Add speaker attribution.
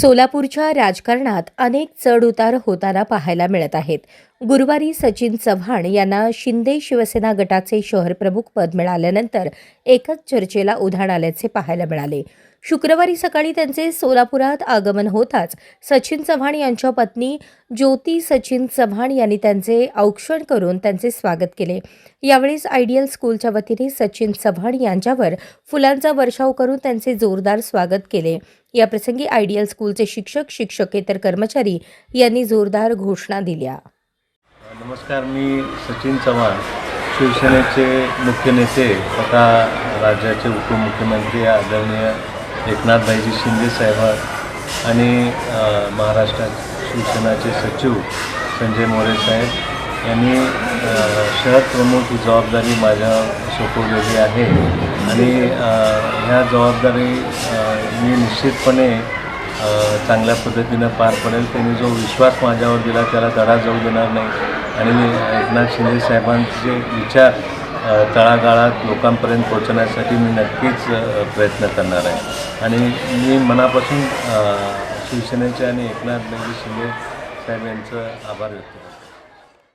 Speaker 1: सोलापूरच्या राजकारणात अनेक चढउतार होताना पाहायला मिळत आहेत. गुरुवारी सचिन चव्हाण यांना शिंदे शिवसेना गटाचे शहर प्रमुख पद मिळाल्यानंतर एकच चर्चेला उधाण आल्याचे पाहायला मिळाले. शुक्रवारी सकाळी त्यांचे सोलापुरात आगमन होताच सचिन चव्हाण यांच्या पत्नी ज्योती सचिन चव्हाण यांनी त्यांचे औक्षण करून त्यांचे स्वागत केले. यावेळी आयडियल स्कूलच्या वतीने सचिन चव्हाण यांच्यावर फुलांचा वर्षाव करून त्यांचे जोरदार स्वागत केले. याप्रसंगी आयडियल स्कूलचे शिक्षक शिक्षकेतर कर्मचारी यांनी जोरदार घोषणा दिल्या.
Speaker 2: नमस्कार मी सचिन चव्हाण शिवसेनेचे मुख्य नेते तथा राज्याचे उपमुख्यमंत्री आदरणीय एकनाथभाईजी शिंदे साहेब आणि महाराष्ट्र महाराष्ट्रात शिवसेनाचे सचिव संजय मोरे साहेब यांनी शहर प्रमुख ही जबाबदारी माझ्या सोपवलेली आहे आणि ह्या जबाबदारी मी निश्चितपणे चांगल्या पद्धतीनं पार पडेल. त्यांनी जो विश्वास माझ्यावर दिला त्याला तडा जाऊ देणार नाही. आणि मी एकनाथ शिंदे साहेबांचे विचार तळागाळात लोकांपर्यंत पोहोचण्यासाठी मी नक्कीच प्रयत्न करणार आहे. आणि मी मनापासून शिवसेनेचे आणि एकनाथ शिंदे साहेब यांचं आभार व्यक्त करतो.